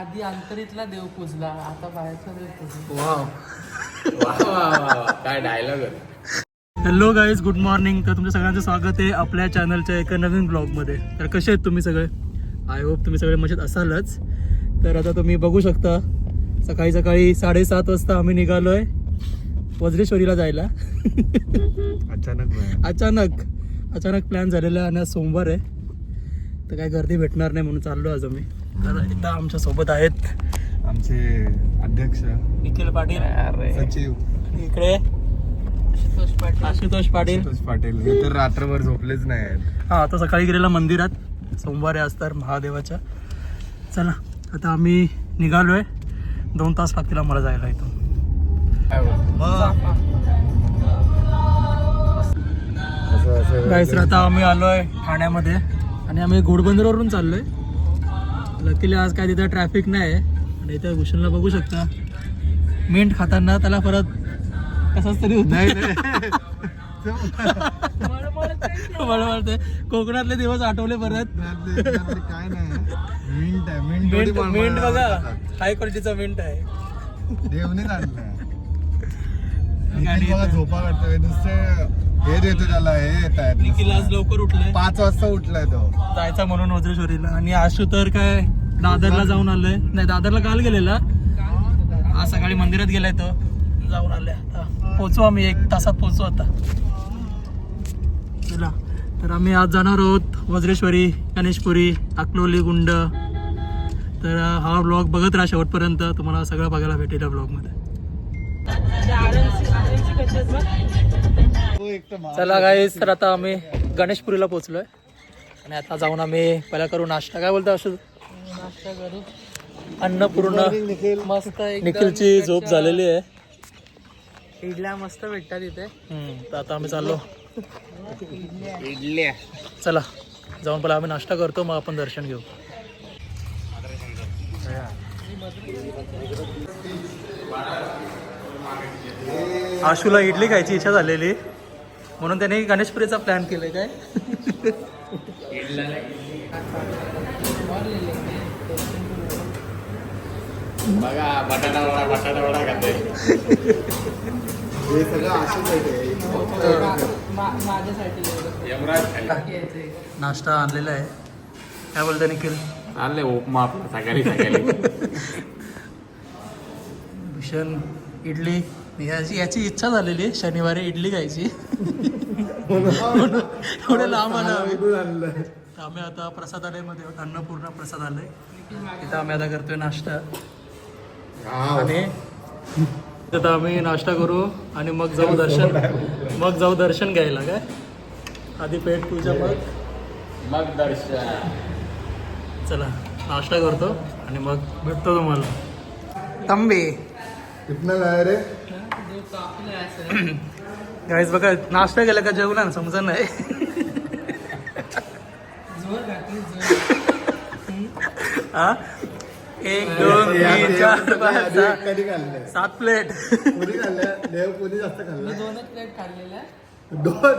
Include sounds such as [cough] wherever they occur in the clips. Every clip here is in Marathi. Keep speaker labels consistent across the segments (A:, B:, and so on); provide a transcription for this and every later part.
A: आधी अंतरीतला देव पूजला आता बाहेरचा देव पूजला.
B: काय dialogue
C: hello guys good morning तर तुमच्या सगळ्यांचं स्वागत आहे आपल्या चॅनलच्या एका नवीन ब्लॉगमध्ये तर कसे आहेत तुम्ही सगळे? आय होप तुम्ही सगळे मजेत असालच. तर आता तुम्ही बघू शकता सकाळी सकाळी साडेसात वाजता आम्ही निघालो आहे वज्रेश्वरीला जायला.
D: अचानक
C: अचानक. अचानक प्लॅन झालेला आहे आणि आज सोमवार आहे. तर काय गर्दी भेटणार नाही म्हणून चाललो आज आम्ही. तर इथं आमच्यासोबत आहेत
D: आमचे अध्यक्ष.
C: निखिल पाटील.
D: सचिव.
C: इकडे
A: आशुतोष पाटील.
C: आशुतोष पाटील.
D: पाटील. हे तर रात्रभर झोपलेच नाही आहेत
C: हा आता सकाळी गेलेला मंदिरात. सोमवारी असतात महादेवाच्या. चला आता आम्ही निघालोय. दोन तास लागतील आम्हाला जायला इथून.
D: असं असं.
C: गाईस आता आम्ही आलोय ठाण्यामध्ये. आणि आम्ही घोडबंदरवरून चाललोय. लकीली आज काय तिथं ट्रॅफिक नाही आणि इथं भूषणला बघू शकता. मिंट खाताना त्याला परत कसाच तरी होत. [laughs] कोकणातले दिवस आठवले परत.
D: काय नाही. मिंट आहे मिंट
C: बघा. हाय क्वालिटीचा मिंट आहे. येतं.
D: झोपा काढतोय. नुसते हे देतो त्याला हे येत
C: निखिल आज लवकर उठलाय.
D: पाच वाजता उठलाय तो.
C: जायचा म्हणून वज्रेश्वरीला. आणि आशू तर काय दादरला जाऊन आलोय. नाही दादरला काल गेलेला. आज सकाळी मंदिरात गेलाय तो. जाऊन आलोय आता. पोचू आम्ही एक तासात पोचू आता. चला तर आम्ही आज जाणार आहोत वज्रेश्वरी गणेशपुरी अकलोली गुंड. तर हा ब्लॉग बघत राहा शेवटपर्यंत. तुम्हाला सगळं बघायला भेटेल या ब्लॉगमध्ये चला गाईस तर आता आम्ही गणेशपुरीला पोचलोय आणि आता जाऊन आम्ही पहिला करू नाश्ता. काय बोलतो असं
A: नाश्ता करू.
C: अन्नपूर्ण.
A: मस्त एकदम
C: निखिलची झोप झालेली आहे.
A: इडल्या मस्त भेटतात इथे.
C: हम्म, तर आता आम्ही चाललो.
B: इडल्या.
C: चला जाऊन पहिला आम्ही नाश्ता करतो मग आपण दर्शन घेऊ. आशूला इडली खायची इच्छा झालेली. म्हणून त्याने गणेशपुरीचा प्लॅन केलाय काय?
B: बघा बटाटा वडा बटाटा वडा खाते.
D: हे सगळं
A: माझ्यासाठी
B: यमराज.
C: नाश्ता आणलेला आहे. काय बोलतो निखिल?
B: आणले उपमा आपला सकाळी सकाळी. [laughs]
C: भूषण इडली. याची याची इच्छा झालेली आहे शनिवारी इडली खायची. एवढं लांब आलं आम्ही. आता प्रसादालयमध्ये अन्नपूर्णा प्रसादालय. इथं आम्ही आता करतोय नाश्ता. आणि आता आम्ही नाश्ता करू आणि मग जाऊ दर्शन मग जाऊ दर्शन घ्यायला काय? आधी पेट पूजा मग.
B: मग दर्शन.
C: चला नाश्ता करतो आणि मग भेटतो तुम्हाला. तंबे.
D: कितना लाया रे
C: गाईज बघा नाश्ता केला का जेवला ना समजा नाही.
A: जोर घातली जोर
C: हा? एक दोन तीन चार पाच सहा
D: कधी
C: सात प्लेट
D: कोणी खाल्लंय? देव कोणी जास्त खाल्लं
A: दोनच प्लेट खाल्लेल्या
D: दोन?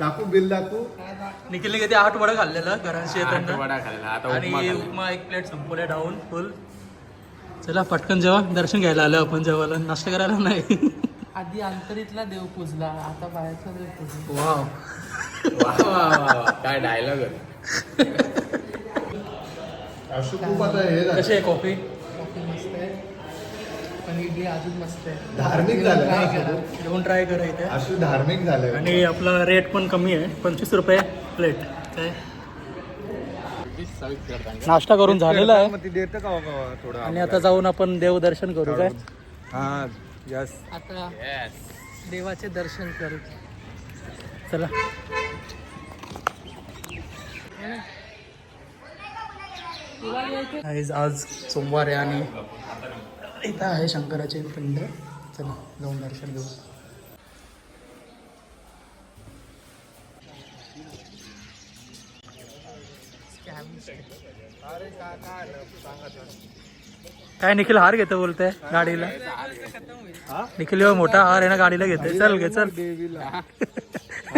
D: दाखवू बिल दाखवू.
C: निखिलने किती आठ वडा खाल्लेला घराशी
B: आठ
C: येताना
B: वडा खाल्ला आता
C: आणि.
B: उपमा
C: एक प्लेट संपवल्या डाऊन फुल चला पटकन जेवा दर्शन घ्यायला आलो आपण जेवायला. नाश्ता करायला नाही.
A: आधी अंतरीतला देव पूजला आता बाहेरचा देव पूजला.
C: वाव.
B: काय डायलॉग
D: हे.
C: कशी आहे कॉफी?
A: कॉफी मस्त आहे. पण इडली अजून मस्त आहे.
D: धार्मिक झालं ना असं
A: करा.
D: तू?
C: ट्राय करा इथे.
D: अशू धार्मिक झालं.
C: आणि आपला रेट पण कमी आहे. पंचवीस रुपये प्लेट काय? नाश्ता करून झालेला आहे.
D: मग ती देतं का थोडं
C: आणि आता जाऊन आपण देवदर्शन करू काय?
D: हा यस.
A: आता देवाचे दर्शन करू.
C: चला. आज आज सोमवार आहे आणि इथं आहे शंकराचे पिंड. चला जाऊन दर्शन घेऊ. काय निखिल हार घेतो बोलतोय गाडीला? निखिल एवढा मोठा हार आहे ना गाडीला घेते चल घे चल.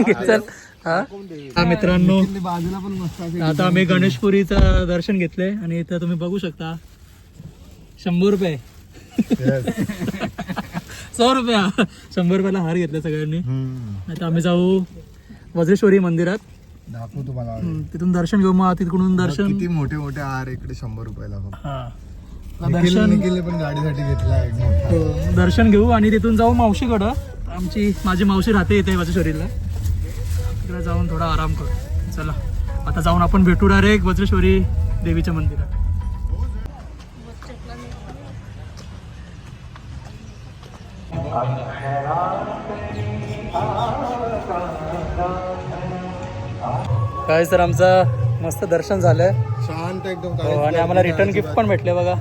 C: घे चल. हा? मित्रांनो आता आम्ही गणेशपुरीचं दर्शन घेतलंय आणि इथं तुम्ही बघू शकता. शंभर रुपये. सौ रुपया. शंभर रुपयाला हार घेतला सगळ्यांनी. आता आम्ही जाऊ वज्रेश्वरी मंदिरात.
D: दाखवू तुम्हाला.
C: हम्म, तिथून दर्शन घेऊ मग तिकडून दर्शन.
D: किती मोठे मोठे आर इकडे शंभर रुपयाला फक्त
C: हा. दर्शन
D: निखिलने पण गाडीसाठी घेतला एक मोठा.
C: हो, दर्शन घेऊ आणि तिथून जाऊ मावशीकडं. आमची माझी मावशी राहते इथे वज्रेश्वरीला तिकडे जाऊन थोडा आराम करू. चला. आता जाऊन आपण भेटू डायरेक्ट वज्रेश्वरी देवीच्या मंदिरात. काय सर आमचं मस्त दर्शन झालंय.
D: शांत एकदम
C: हो आणि आम्हाला रिटर्न गिफ्ट. पण भेटले बघा.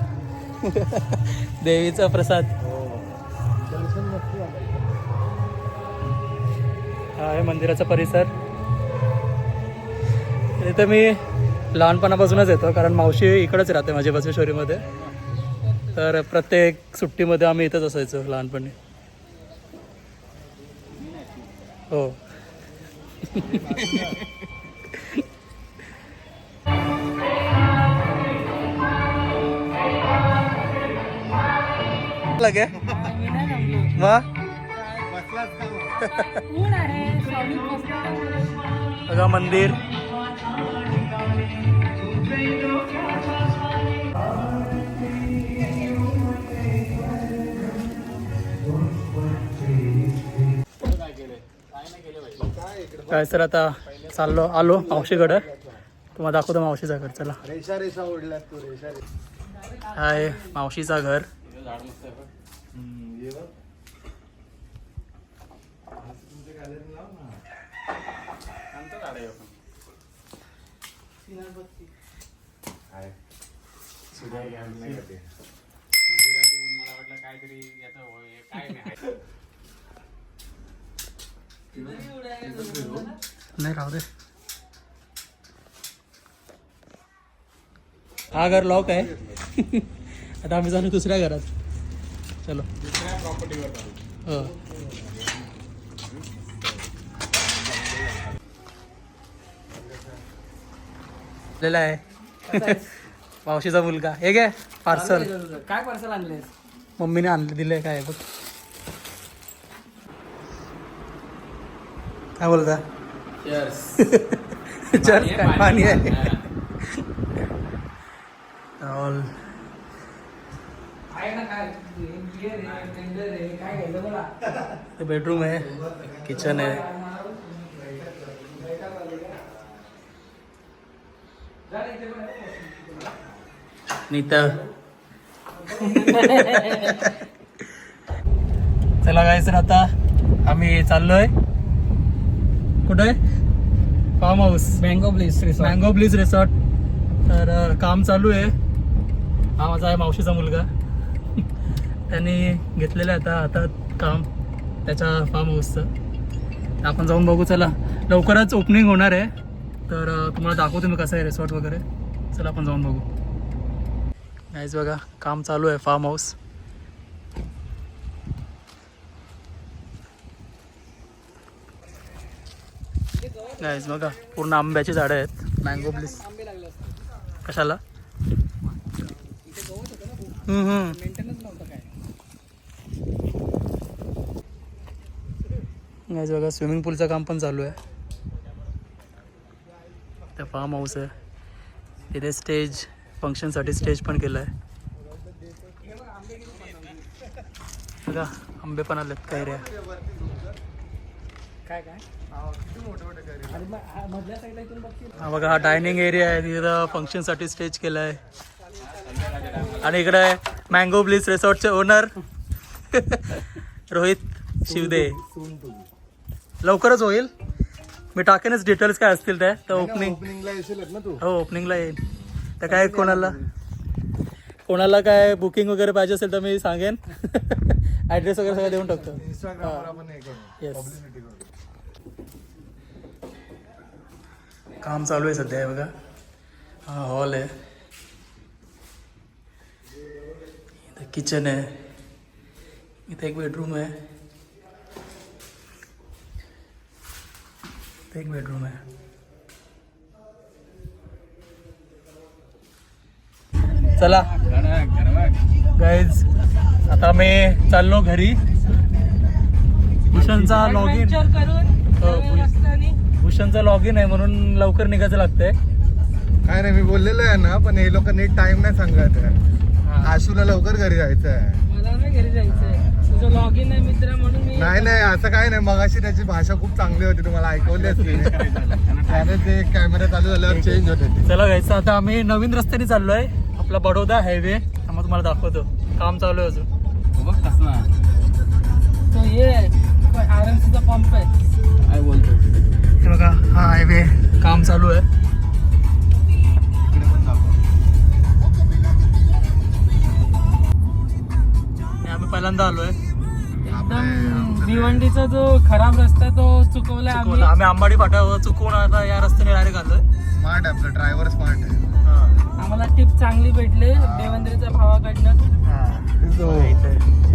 C: [laughs] देवीचा प्रसाद.
D: झालं.
C: हा आहे मंदिराचा परिसर. इथं मी लहानपणापासूनच येतो कारण मावशी इकडंच राहते माझ्या बसवेश्वरीमध्ये. तर प्रत्येक सुट्टीमध्ये आम्ही इथंच असायचो लहानपणी. हो. [laughs] लगे? मग बघा मंदिर. काय सर आता चाललो आलो मावशीकडं. तुम्हाला दाखवतो मावशीचा घर चला.
D: रेषा रेषा ओढल्यात तू रेषा रेषा.
C: हाय मावशीचा घर. नाही राहू दे. हा घर लॉक आहे. [laughs] आता आम्ही जाणू दुसऱ्या घरात. चलो। हो। आलेला आहे. [laughs] मावशीचा मुलगा. हे घे पार्सल
A: काय पार्सल आणले
C: मम्मीने आणले दिले काय बघ. काय बोलता? चल [laughs] काय? पाणी. आहे. ऑल [laughs]
A: आहे ना काय?
C: बेडरूम आहे किचन आहे. नीत. चला सर आता आम्ही चाललोय. कुठे? Farm house
A: mango please
C: mango please resort तर काम चालू आहे. हा माझा आहे मावशीचा मुलगा. त्यांनी घेतलेलं आहे आता हातात काम त्याच्या फार्म हाऊसचं आपण जाऊन बघू चला. लवकरच ओपनिंग होणार आहे. तर तुम्हाला दाखवतो मी कसं आहे रिसॉर्ट वगैरे. चला आपण जाऊन बघू. नाहीच बघा काम चालू आहे फार्म हाऊस नाहीच बघा पूर्ण आंब्याची झाडं आहेत. मँगो ब्लिस कशाला
A: इथे गवत होतं ना खूप
C: हम्म, हम्म.
A: मेंटेनन्स नव्हतं काय
C: नाहीच बघा स्विमिंग पूलचं काम पण चालू आहे. त्या फार्म हाऊस आहे. तिथे स्टेज फंक्शनसाठी स्टेज पण केलं आहे बघा आंबे पण आलेत
A: काय काय? हा साईडला इथून बघतील
C: हा बघा हा डायनिंग एरिया आहे. तिथं फंक्शनसाठी स्टेज केलं आहे आणि इकडे मँगो ब्लिस रिसॉर्टचे ओनर रोहित शिवदे. लवकरच होईल. मी टाकेनच डिटेल्स काय असतील ते तर ओपनिंग
D: ओपनिंगला येशील ना तू.
C: हो ओपनिंगला येईल. तर काय कोणाला कोणाला काय बुकिंग वगैरे पाहिजे असेल तर मी सांगेन. [laughs] ॲड्रेस वगैरे सगळं देऊन टाकतो.
D: इंस्टाग्रामवर आपण हे करू.
C: Yes.
D: पब्लिसिटी करू.
C: काम चालू आहे सध्या हे बघा. हा हॉल आहे. इथं किचन आहे. इथं एक बेडरूम आहे. एक बेडरूम आहे. चला. गाईज आता आम्ही चाललो घरी. भूषणचा लॉग इन हो, भूषणचा लॉग इन आहे म्हणून लवकर निघायचं लागतंय.
D: काय नाही मी बोललेलो आहे ना पण हे लोक नीट टाइम नाही सांगत. आशूला लवकर घरी जायचं आहे
E: मला नाही घरी जायचंय. तुझं लॉग इन आहे मित्र म्हणून मी
D: नाही नाही असं काय नाही. मगाशी त्याची भाषा खूप चांगली होती तुम्हाला ऐकवली असली [laughs] त्याने ते कॅमेरा चालू झाल्यावर चेंज होते.
C: चला गायचं आता आम्ही नवीन रस्त्याने चाललोय. आपला बडोदा हायवे मग तुम्हाला दाखवतो. काम चालू आहे अजून.
B: बघ कस ना
E: तो हे आर एम सीचा पंप आहे.
B: काय बोलतो?
C: हे बघा हा हायवे काम चालू आहे. पहिल्यांदा आलोय.
E: भिवंडीचा जो खराब रस्ता तो चुकवलाय
C: चुकवलं.
E: आम्ही.
C: आम्ही अंबाडी फाट्यावर चुकवून आता या रस्त्याने डायरेक्ट आलोय.
D: स्मार्ट आहे आपलं ड्रायव्हर स्मार्ट आहे.
E: आम्हाला टिप चांगली भेटली देवेंद्रच्या भावाकडनं.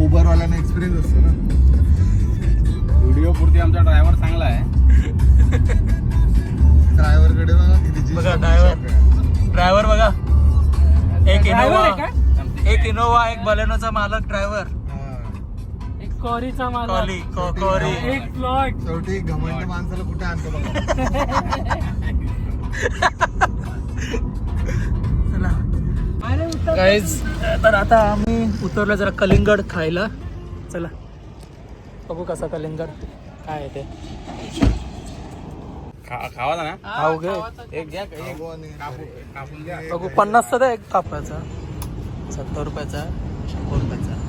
D: उबर वाल्याने एक्सपिरियन्स असतो ना.
B: व्हिडिओ पुरती आमचा ड्रायव्हर चांगला आहे.
D: ड्रायव्हरकडे बघा किती
C: बघा ड्रायव्हर ड्रायव्हर बघा. एक
E: Driver
C: इनोवा
E: आहे का?
C: एक इनोवा एक बलेनोचा मालक ड्रायव्हर
E: कॉरीचा
C: कॉली
E: मालक
C: को- कोरी.
E: एक प्लॉट
D: शेवटी घमंड माणसाला कुठे आणतो बघा.
C: चला.
E: अरे उत्तर
C: गाईज तर आता आम्ही उतरलो जरा कलिंगड खायला. चला. बघू कसा कलिंगड काय आहे ते.
B: खा- खावा ना.
C: खाऊ घे.
B: एक घ्या. एक कापू- कापून घ्या.
C: बघू पन्नासचा द्या एक कापायचा. सत्तर रुपयाचा शंभर रुपयाचा.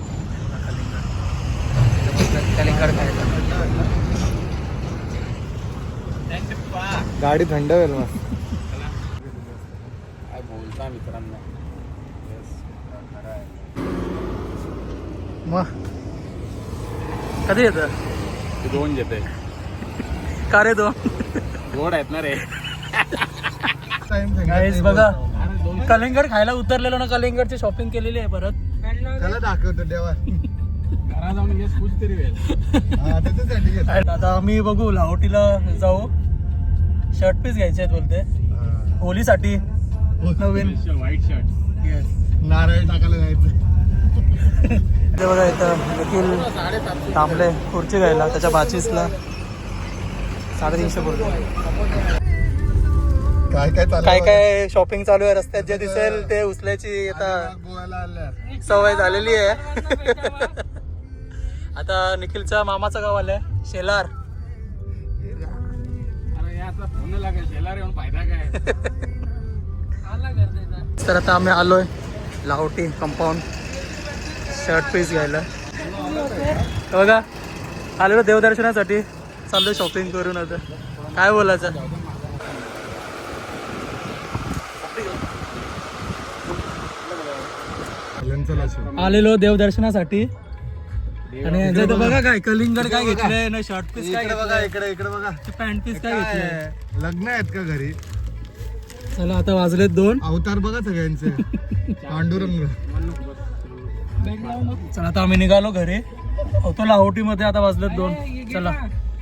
C: कलिंगड खायचा
D: गाडी थंड होईल मग.
B: काय बोलता मित्रांनो?
C: मग? कधी येतं?
B: ते दोन घेते.
C: का रे दोन?
B: गोड आहेत ना रे.
C: बघा. कलिंगड खायला उतरलेलो ना कलिंगडची शॉपिंग केलेली आहे परत.
D: त्याला दाखवतो देवा.
C: आता आम्ही बघू लाहोटीला जाऊ. शर्ट पीस घ्यायचे आहेत बोलते.
D: हा.
C: होलीसाठी नवीन.
B: व्हाईट शर्ट
D: नारळ टाकायला जायचं.
C: ते बघा इथं देखील थांबले खुर्ची घ्यायला त्याच्या बाचीसला साडेतीनशे बोलतो
D: काय काय
C: काय काय शॉपिंग चालू आहे रस्त्यात जे दिसेल ते उचलायची आता सवय झालेली आहे. [laughs] [laughs] आता निखिलच्या मामाचं गाव आलंय शेलार. [laughs] तर आता आम्ही आलोय लाहोटी कंपाऊंड शर्ट पीस घ्यायला. हे बघा आलेलो देवदर्शनासाठी. चाललोय शॉपिंग करून आता. काय बोलायचं. आलेलो देवदर्शनासाठी. आणि यांचं इथं बघा. काय कलिंगड काय घेतलंय ना शर्ट पीस काय
D: इकडे बघा इकडे इकडे बघा.
C: पॅन्ट पीस काय
D: काय
C: घेतलंय?
D: आहे? लग्न आहेत का घरी?
C: चला आता वाजलेत दोन.
D: अवतार बघा सगळ्यांचे. [laughs] पांडुरंग.
C: चला आता आम्ही निघालो घरी. होतो लाहोटी मध्ये आता वाजलेत दोन. चला.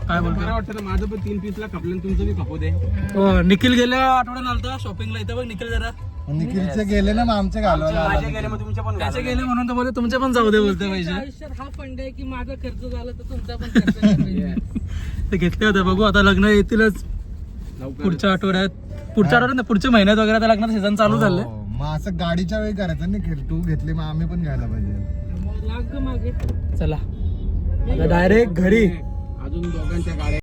C: काय
B: मला
C: बोलतो
B: वाटतं माझं पण तीन पीसला खपलं आणि तुमचं बी खपू दे.
C: हो, निखिल गेल्या आठवड्यात आलता शॉपिंगला इथं बघ निखिल जरा.
D: निखिलचे गेले ना मग आमचे घालवायला आला.
B: गेले मग तुमच्या पण
C: त्याचे गेले म्हणून तर बोलले तुमचे पण जाऊ दे बोलते पाहिजे
E: आयुष्यात हा फंड आहे की माझा खर्च झाला तर तुमचा पण खर्च. [laughs]
C: ते घेतले होते बघू आता लग्न येतीलच.
B: लवकर
C: पुढच्या आठवड्यात. पुढच्या आठवड्यात नाही, पुढच्या महिन्यात वगैरे आता लग्नाचं सीझन चालू झालंय.
D: हो, मग असं गाडीच्या वेळी करायचं निखिल. तू घेतली मग आम्ही पण घ्यायला पाहिजे.
E: मग लाग ग मागे.
C: चला. डायरेक्ट घरी.
B: अजून दोघांच्या गाड्या